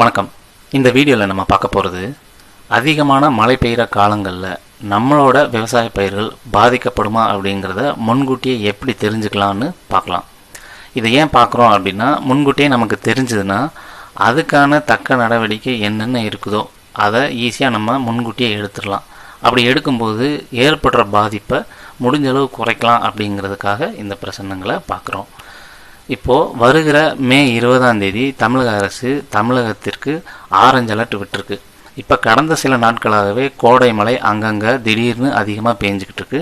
வணக்கம். இந்த வீடியோவில் நம்ம பார்க்க போகிறது அதிகமான மழை பெய்கிற காலங்களில் நம்மளோட விவசாய பயிர்கள் பாதிக்கப்படுமா அப்படிங்கிறத முன்கூட்டியே எப்படி தெரிஞ்சுக்கலாம்னு பார்க்கலாம். இதை ஏன் பார்க்குறோம் அப்படின்னா முன்கூட்டியே நமக்கு தெரிஞ்சதுன்னா அதுக்கான தக்க நடவடிக்கை என்னென்ன இருக்குதோ அதை ஈஸியாக நம்ம முன்கூட்டியே எடுத்துடலாம். அப்படி எடுக்கும்போது ஏற்படுற பாதிப்பை முடிஞ்சளவு குறைக்கலாம் அப்படிங்கிறதுக்காக இந்த பிரசன்னங்களை பார்க்குறோம். இப்போது வருகிற மே இருபதாம் தேதி தமிழக அரசு தமிழகத்திற்கு ஆரஞ்சு அலர்ட் விட்டிருக்கு. இப்போ கடந்த சில நாட்களாகவே கோடை மழை அங்கங்கே திடீர்னு அதிகமாக பேஞ்சிக்கிட்டு இருக்கு.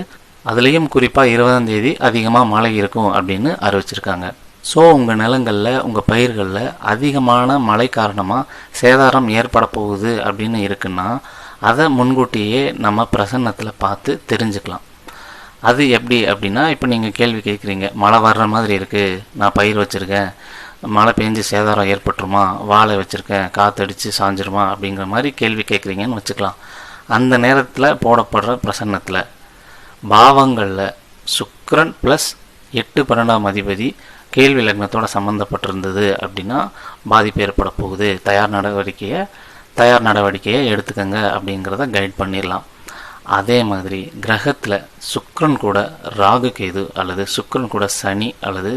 அதுலேயும் குறிப்பாக இருபதாம் தேதி அதிகமாக மழை இருக்கும் அப்படின்னு அறிவிச்சிருக்காங்க. ஸோ உங்கள் நிலங்களில் உங்கள் பயிர்களில் அதிகமான மழை காரணமாக சேதாரம் ஏற்பட போகுது அப்படின்னு இருக்குன்னா அதை முன்கூட்டியே நம்ம பிரசன்னத்தில் பார்த்து தெரிஞ்சுக்கலாம். அது எப்படி அப்படின்னா இப்போ நீங்கள் கேள்வி கேட்குறீங்க மழை வர்ற மாதிரி இருக்குது நான் பயிர் வச்சுருக்கேன் மழை பெஞ்சு சேதாரம் ஏற்பட்டுருமா வாழை வச்சுருக்கேன் காற்றடிச்சு சாஞ்சிருமா அப்படிங்கிற மாதிரி கேள்வி கேட்குறீங்கன்னு வச்சுக்கலாம். அந்த நேரத்தில் போடப்படுற பிரசன்னத்தில் பாவங்களில் சுக்கரன் ப்ளஸ் எட்டு பன்னெண்டாம் அதிபதி கேள்வி லக்னத்தோட சம்மந்தப்பட்டிருந்தது அப்படின்னா பாதிப்பு ஏற்பட போகுது தயார் நடவடிக்கையை தயார் நடவடிக்கையை எடுத்துக்கங்க அப்படிங்கிறத கைட் பண்ணிடலாம். அதே மாதிரி கிரகத்தில் சுக்கிரன் கூட ராகு கேது அல்லது சுக்கிரன் கூட சனி அல்லது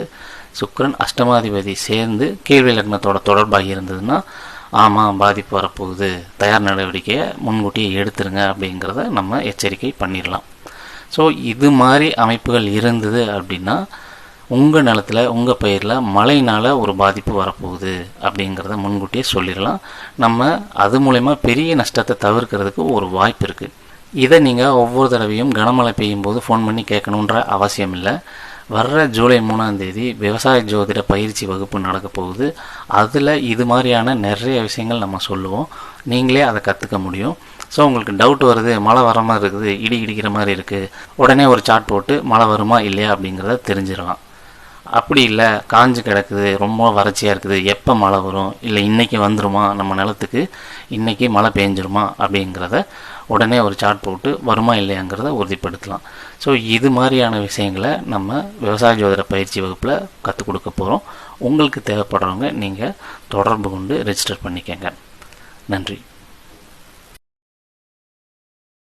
சுக்ரன் அஷ்டமாதிபதி சேர்ந்து கேள்வி லக்னத்தோட தொடர்பாகி இருந்ததுன்னா ஆமாம் பாதிப்பு வரப்போகுது. தயார் நடவடிக்கையை முன்கூட்டியே எடுத்துருங்க அப்படிங்கிறத நம்ம எச்சரிக்கை பண்ணிடலாம். ஸோ இது மாதிரி அமைப்புகள் இருந்தது அப்படின்னா உங்கள் நிலத்தில் உங்கள் பயிரில் மழையினால் ஒரு பாதிப்பு வரப்போகுது அப்படிங்கிறத முன்கூட்டியே சொல்லிடலாம். நம்ம அது மூலயமா பெரிய நஷ்டத்தை தவிர்க்கிறதுக்கு ஒரு வாய்ப்பு இருக்குது இதை நீங்கள் ஒவ்வொரு தடவையும் கனமழை பெய்யும் போது ஃபோன் பண்ணி கேட்கணுன்ற அவசியம் இல்லை வர்ற ஜூலை மூணாம் தேதி விவசாய ஜோதிட பயிற்சி வகுப்பு நடக்க போகுது. அதில் இது மாதிரியான நிறைய விஷயங்கள் நம்ம சொல்லுவோம். நீங்களே அதை கற்றுக்க முடியும். ஸோ உங்களுக்கு டவுட் வருது மழை வர மாதிரி இருக்குது இடி இடிக்கிற மாதிரி இருக்குது உடனே ஒரு சாட் போட்டு மழை வருமா இல்லையா அப்படிங்கிறத தெரிஞ்சிடலாம். அப்படி இல்லை காஞ்சு கிடக்குது ரொம்ப வறட்சியாக இருக்குது எப்போ மழை வரும் இல்லை இன்றைக்கி வந்துருமா நம்ம நிலத்துக்கு இன்றைக்கி மழை பெஞ்சிருமா அப்படிங்கிறத உடனே ஒரு சார்ட் போட்டு வருமா இல்லையாங்கிறத உறுதிப்படுத்தலாம். ஸோ இது மாதிரியான விஷயங்களை நம்ம விவசாய ஜோதிட பயிற்சி வகுப்பில் கற்றுக் கொடுக்க போகிறோம் உங்களுக்கு தேவைப்படுறவங்க நீங்கள் தொடர்பு கொண்டு ரெஜிஸ்டர் பண்ணிக்கங்க. நன்றி.